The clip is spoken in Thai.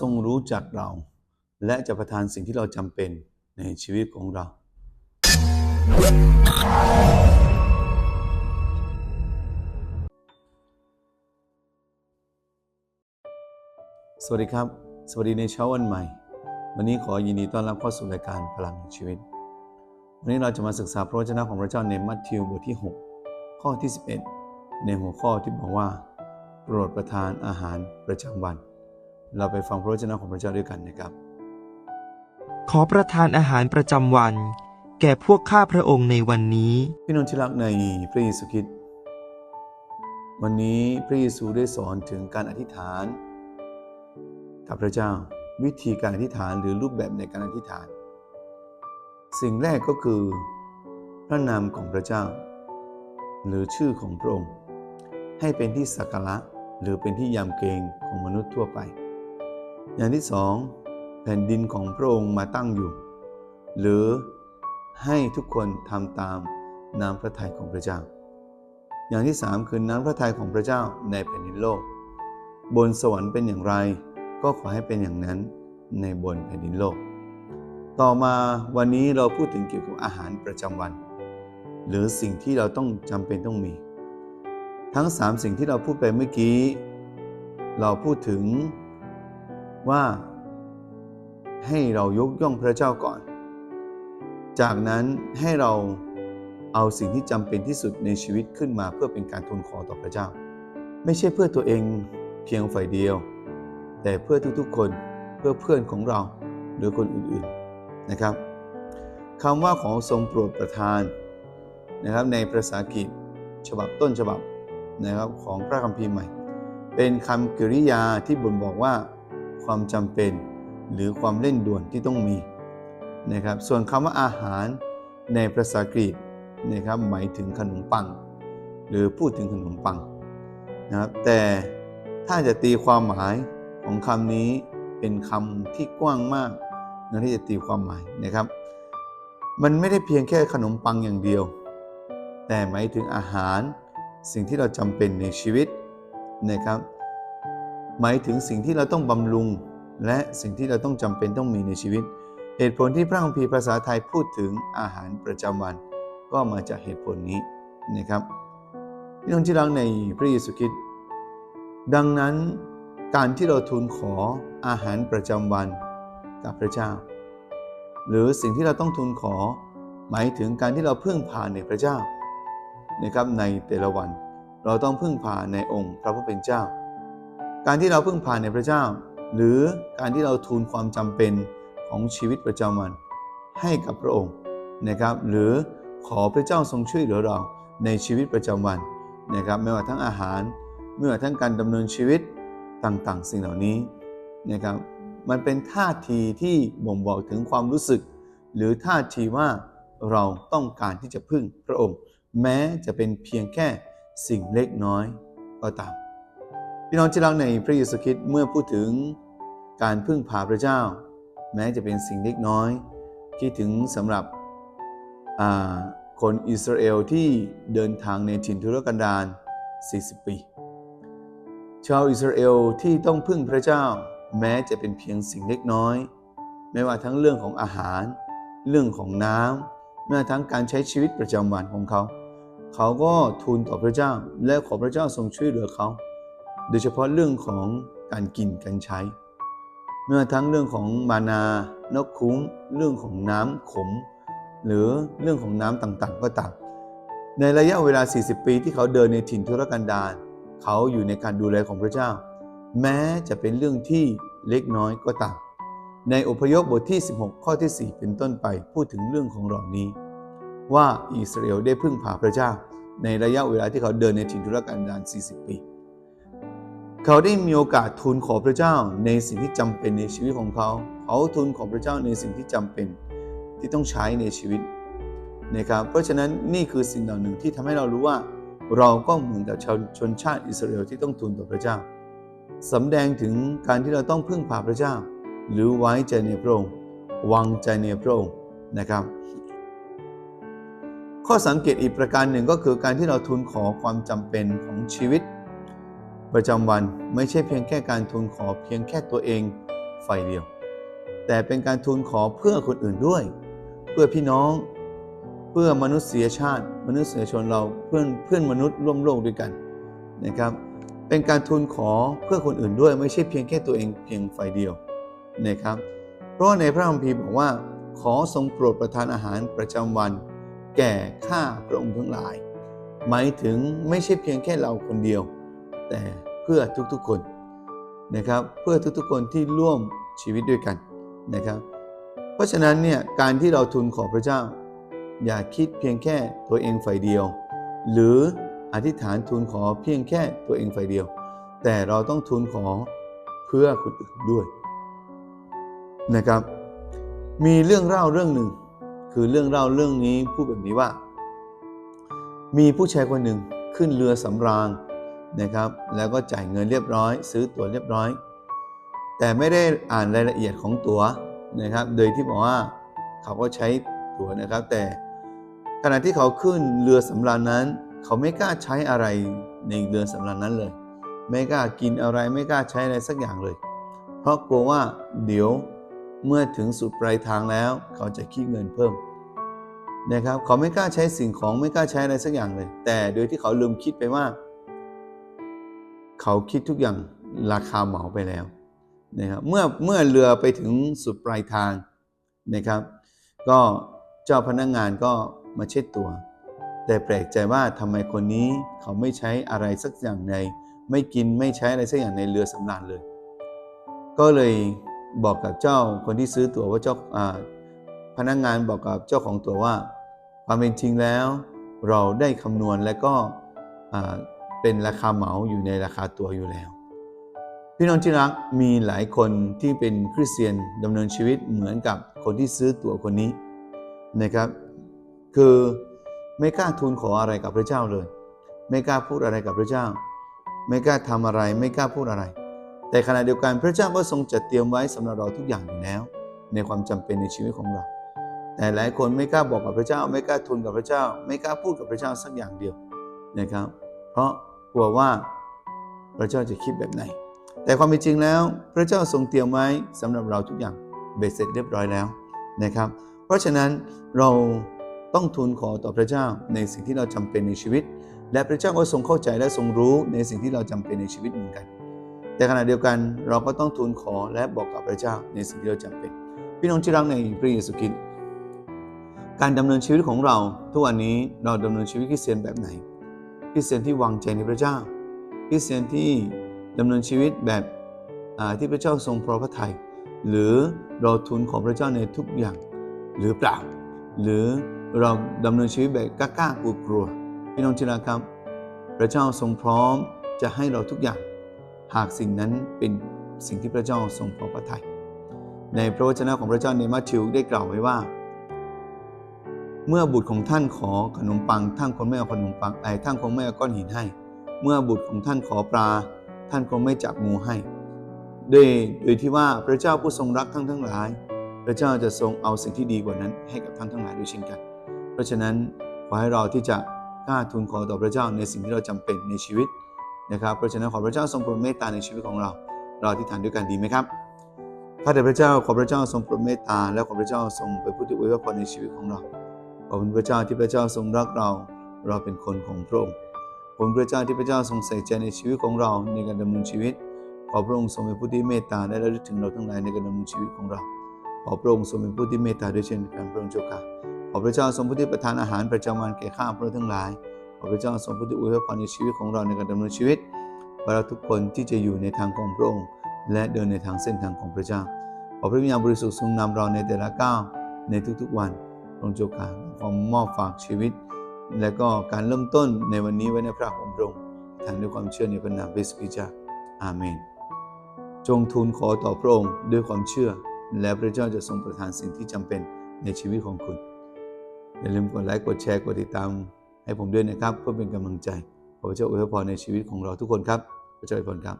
ทรงรู้จักเรา และจะประทานสิ่งที่เราจำเป็นในชีวิตของเรา สวัสดีครับ สวัสดีในเช้าวันใหม่ วันนี้ขอยินดีต้อนรับเข้าสู่รายการพลังชีวิต วันนี้เราจะมาศึกษาพระวจนะของพระเจ้าในมัทธิวบทที่ 6 ข้อที่ 11 ในหัวข้อที่บอกว่า โปรดประทานอาหารประจำวัน เราไปฟังพระวจนะของพระเจ้าด้วยกันนะครับ ขอประทานอาหารประจำวัน แก่พวกข้าพระองค์ในวันนี้ พี่น้องที่รักในพระเยซูคริสต์วันนี้พระเยซูได้สอนถึงการอธิษฐาน กับพระเจ้าวิธีการอธิษฐานหรือรูปแบบในการอธิษฐาน สิ่งแรกก็คือพระนามของพระเจ้า หรือชื่อของพระองค์ ให้เป็นที่สักการะหรือเป็นที่ยำเกรงของมนุษย์ทั่วไป อย่างที่สองแผ่นดินของพระองค์มาตั้งอยู่ หรือให้ทุกคนทำตามน้ำพระทัยของพระเจ้า อย่างที่สามคือน้ำพระทัยของพระเจ้าในแผ่นดินโลก บนสวรรค์เป็นอย่างไร ก็ขอให้เป็นอย่างนั้นในบนแผ่นดินโลก ต่อมาวันนี้เราพูดถึงเกี่ยวกับอาหารประจำวัน หรือสิ่งที่เราต้องจำเป็นต้องมี ทั้งสามสิ่งที่เราพูดไปเมื่อกี้ เราพูดถึง ว่า ให้เรายกย่องพระเจ้าก่อน จากนั้นให้เราเอาสิ่งที่จำเป็นที่สุดในชีวิตขึ้นมาเพื่อเป็นการทูลขอต่อพระเจ้า ไม่ใช่เพื่อตัวเองเพียงฝ่ายเดียว แต่เพื่อทุกๆคนเพื่อเพื่อนของเราหรือคนอื่นๆนะครับคำว่าของทรงโปรดประทานนะครับในภาษาอังกฤษฉบับต้นฉบับนะครับของพระคัมภีร์ใหม่ เป็นคำกริยาที่บ่งบอกว่า ความจำเป็น หรือความเร่งด่วนที่ต้องมีนะครับ ส่วนคำว่าอาหารในภาษากรีกนะครับหมายถึงขนมปัง หรือพูดถึงขนมปังนะครับแต่ถ้าจะตีความหมายของคำนี้เป็นคำที่กว้างมากนะที่จะตีความหมายนะครับ มันไม่ได้เพียงแค่ขนมปังอย่างเดียว แต่หมายถึงอาหารสิ่งที่เราจำเป็นในชีวิตนะครับ หมายถึงสิ่งที่เราต้องบำรุง และสิ่งที่เราต้องจำเป็นต้องมีในชีวิต เหตุผลที่พระคัมภีร์ภาษาไทยพูดถึงอาหารประจำวัน ก็มาจากเหตุผลนี้นะครับพี่น้องที่รักในพระเยซูคริสต์ดังนั้นการที่เราทูลขออาหารประจำวันกับพระเจ้า หรือสิ่งที่เราต้องทูลขอ หมายถึงการที่เราพึ่งพาในพระเจ้านะครับในแต่ละวัน เราต้องพึ่งพาในองค์พระผู้เป็นเจ้า การที่เราพึ่งพาในพระเจ้า หรือการที่เราทูลความจำเป็นของชีวิตประจำวันให้กับพระองค์นะครับ หรือขอพระเจ้าทรงช่วยเหลือเราในชีวิตประจำวันนะครับ ไม่ว่าทั้งอาหารไม่ว่าทั้งการดำเนินชีวิตต่างๆ สิ่งเหล่านี้นะครับ มันเป็นท่าทีที่บ่งบอกถึงความรู้สึก หรือท่าทีว่าเราต้องการที่จะพึ่งพระองค์ แม้จะเป็นเพียงแค่สิ่งเล็กน้อยก็ตาม พี่น้องที่รักในพระเยซูคริสต์เมื่อพูดถึงการพึ่งพาพระเจ้า แม้จะเป็นสิ่งเล็กน้อยคิดถึงสำหรับคนอิสราเอลที่เดินทางในถิ่นทุรกันดาร 40 ปี ชาวอิสราเอลที่ต้องพึ่งพระเจ้า แม้จะเป็นเพียงสิ่งเล็กน้อย ไม่ว่าทั้งเรื่องของอาหาร เรื่องของน้ำไม่ว่าทั้งการใช้ชีวิตประจำวันของเขา เขาก็ทูลต่อพระเจ้าและขอพระเจ้าทรงช่วยเหลือเขา โดยเฉพาะเรื่องของการกินการใช้ เมื่อทั้งเรื่องของมานานกคุ้ง เรื่องของน้ำขม หรือเรื่องของน้ำต่างๆ ก็ตามในระยะเวลา 40 ปีที่เขาเดินในถิ่นทุรกันดารเขาอยู่ในการดูแลของพระเจ้า แม้จะเป็นเรื่องที่เล็กน้อยก็ตามในอพยพบทที่ 16 ข้อที่ 4 เป็นต้นไปพูดถึงเรื่องของเหล่านี้ ว่าอิสราเอลได้พึ่งพาพระเจ้า ในระยะเวลาที่เขาเดินในถิ่นทุรกันดาร40 ปี เขาได้มีโอกาสทูลขอพระเจ้าในสิ่งที่จำเป็นในชีวิตของเขา เขาทูลขอพระเจ้าในสิ่งที่จำเป็นที่ต้องใช้ในชีวิตนะครับ เพราะฉะนั้นนี่คือสิ่งเหล่าหนึ่งที่ทำให้เรารู้ว่า เราก็เหมือนกับชาวชนชาติอิสราเอลที่ต้องทูลต่อพระเจ้าสำแดงถึงการที่เราต้องพึ่งพาพระเจ้า หรือไว้ใจในพระองค์วางใจในพระองค์นะครับ ข้อสังเกตอีกประการหนึ่งก็คือการที่เราทูลขอความจำเป็นของชีวิต ประจำวันไม่ใช่เพียงแค่การทูลขอเพียงแค่ตัวเองฝ่ายเดียว แต่เป็นการทูลขอเพื่อคนอื่นด้วย เพื่อพี่น้อง เพื่อมนุษยชาติ มนุษยชนเราเพื่อนเพื่อนมนุษย์ร่วมโลกด้วยกันนะครับ เป็นการทูลขอเพื่อคนอื่นด้วย ไม่ใช่เพียงแค่ตัวเองเพียงฝ่ายเดียวนะครับ เพราะในพระคัมภีร์บอกว่าขอทรงโปรดประทานอาหารประจำวัน แก่ข้าพระองค์ทั้งหลาย หมายถึงไม่ใช่เพียงแค่เราคนเดียว แต่เพื่อทุกๆคนนะครับเพื่อทุกๆคนที่ร่วมชีวิตด้วยกันนะครับ เพราะฉะนั้นเนี่ยการที่เราทูลขอพระเจ้า อย่าคิดเพียงแค่ตัวเองฝ่ายเดียว หรืออธิษฐานทูลขอเพียงแค่ตัวเองฝ่ายเดียว แต่เราต้องทูลขอเพื่อคนอื่นด้วยนะครับ มีเรื่องเล่าเรื่องหนึ่ง คือเรื่องเล่าเรื่องนี้พูดแบบนี้ว่า มีผู้ชายคนหนึ่งขึ้นเรือสำราญ นะครับ แล้วก็จ่ายเงินเรียบร้อย ซื้อตั๋วเรียบร้อย แต่ไม่ได้อ่านรายละเอียดของตั๋วนะครับ โดยที่บอกว่าเขาก็ใช้ตั๋วนะครับ แต่ขณะที่เขาขึ้นเรือสำราญนั้น เขาไม่กล้าใช้อะไรในเรือสำราญนั้นเลย ไม่กล้ากินอะไรไม่กล้าใช้อะไรสักอย่างเลย เพราะกลัวว่าเดี๋ยวเมื่อถึงสุดปลายทางแล้ว เขาจะคิดเงินเพิ่มนะครับ เขาไม่กล้าใช้สิ่งของไม่กล้าใช้อะไรสักอย่างเลย แต่โดยที่เขาลืมคิดไปว่า เขาคิดทุกอย่างราคาเหมาไปแล้วนะครับเมื่อเมื่อเรือไปถึงสุดปลายทางนะครับ ก็เจ้าพนักงงานก็มาเช็ดตัว แต่แปลกใจว่าทำไมคนนี้เขาไม่ใช้อะไรสักอย่างในไม่กินไม่ใช้อะไรสักอย่างในเรือสำราญเลย ก็เลยบอกกับเจ้าคนที่ซื้อตั๋วว่าเจ้าพนักงงานบอกกับเจ้าของตั๋วว่า ความเป็นจริงแล้ว เราได้คำนวณและก็ เป็นราคาเหมาอยู่ในราคาตัวอยู่แล้ว พี่น้องที่รักมีหลายคนที่เป็นคริสเตียนดำเนินชีวิตเหมือนกับคนที่ซื้อตั๋วคนนี้นะครับ คือไม่กล้าทูลขออะไรกับพระเจ้าเลย ไม่กล้าพูดอะไรกับพระเจ้า ไม่กล้าทำอะไร ไม่กล้าพูดอะไร แต่ขณะเดียวกันพระเจ้าก็ทรงจัดเตรียมไว้สำหรับเราทุกอย่างอยู่แล้ว ในความจำเป็นในชีวิตของเรา แต่หลายคนไม่กล้าบอกกับพระเจ้า ไม่กล้าทูลกับพระเจ้า ไม่กล้าพูดกับพระเจ้าสักอย่างเดียวนะครับ เพราะ กลัวว่าพระเจ้าจะคิดแบบไหน แต่ความเป็นจริงแล้ว พระเจ้าทรงเตรียมไว้สำหรับเราทุกอย่างเบ็ดเสร็จเรียบร้อยแล้วนะครับ เพราะฉะนั้นเราต้องทูลขอต่อพระเจ้าในสิ่งที่เราจำเป็นในชีวิต และพระเจ้าก็ทรงเข้าใจและทรงรู้ในสิ่งที่เราจำเป็นในชีวิตเหมือนกัน แต่ขณะเดียวกันเราก็ต้องทูลขอและบอกกับพระเจ้าในสิ่งที่เราจำเป็น พี่น้องที่รักในพระเยซูคริสต์การดำเนินชีวิตของเราทุกวันนี้เราดำเนินชีวิตคริสเตียนแบบไหน คริสเตียนที่วางใจในพระเจ้าคริสเตียนที่ดำเนินชีวิตแบบที่พระเจ้าทรงพอพระทัยหรือเราทูลของพระเจ้าในทุกอย่างหรือเปล่า หรือเราดำเนินชีวิตแบบกล้ากลัวพี่น้องที่รักครับ พระเจ้าทรงพร้อมจะให้เราทุกอย่าง หากสิ่งนั้นเป็นสิ่งที่พระเจ้าทรงพอพระทัยในพระวจนะของพระเจ้าในมัทธิวได้กล่าวไว้ว่า เมื่อบุตรของท่านขอขนมปัง ท่านคงไม่เอาขนมปังไอ้ท่านคงไม่เอาก้อนหินให้ เมื่อบุตรของท่านขอปลา ท่านคงไม่จับงูให้โดยโดยที่ว่าพระเจ้าผู้ทรงรักทั้งทั้งหลาย พระเจ้าจะทรงเอาสิ่งที่ดีกว่านั้นให้กับท่านทั้งหลายด้วยเช่นกัน เพราะฉะนั้นขอให้เราที่จะกล้าทูลขอต่อพระเจ้าในสิ่งที่เราจำเป็นในชีวิตนะครับ เพราะฉะนั้นขอพระเจ้าทรงโปรดเมตตาในชีวิตของเรา เราอธิษฐานด้วยกันดีไหมครับข้าแต่พระเจ้าขอพระเจ้าทรงโปรดเมตตาและขอพระเจ้าทรงไปพูดอวยพรในชีวิตของเรา ขอบคุณพระเจ้าที่พระเจ้าทรงรักเรา เราเป็นคนของพระองค์ขอบคุณพระเจ้าที่พระเจ้าทรงใส่ใจในชีวิตของเราในการดำเนินชีวิต ขอพระองค์ทรงเป็นผู้ที่เมตตาและระลึกถึงเราทั้งหลายในการดำเนินชีวิตของเรา ขอพระองค์ทรงเป็นผู้ที่เมตตาด้วยเช่นกันพระองค์เจ้าค่ะขอพระเจ้าทรงผู้ที่ประทานอาหารประจำวันแก่ข้าพระทั้งหลาย ขอพระเจ้าทรงผู้ที่อวยพรในชีวิตของเราในการดำเนินชีวิตเราทุกคนที่จะอยู่ในทางของพระองค์ และเดินในทางเส้นทางของพระเจ้า ขอพระวิญญาณบริสุทธิ์ทรงนำเราในแต่ละก้าวในทุกๆวัน พระองค์เจ้าค่ะขอมอบฝากชีวิต และก็การเริ่มต้นในวันนี้ไว้ในพระของพระองค์ทางด้วยความเชื่อในพระนามพระเยซูคริสต์เจ้าอาเมน จงทูลขอต่อพระองค์ด้วยความเชื่อ และพระเจ้าจะทรงประทานสิ่งที่จำเป็นในชีวิตของคุณ อย่าลืมกดไลค์กดแชร์กดติดตาม ให้ผมด้วยนะครับ เพื่อเป็นกำลังใจ ขอพระเจ้าอวยพรในชีวิตของเราทุกคนครับพระเจ้าอวยพรครับ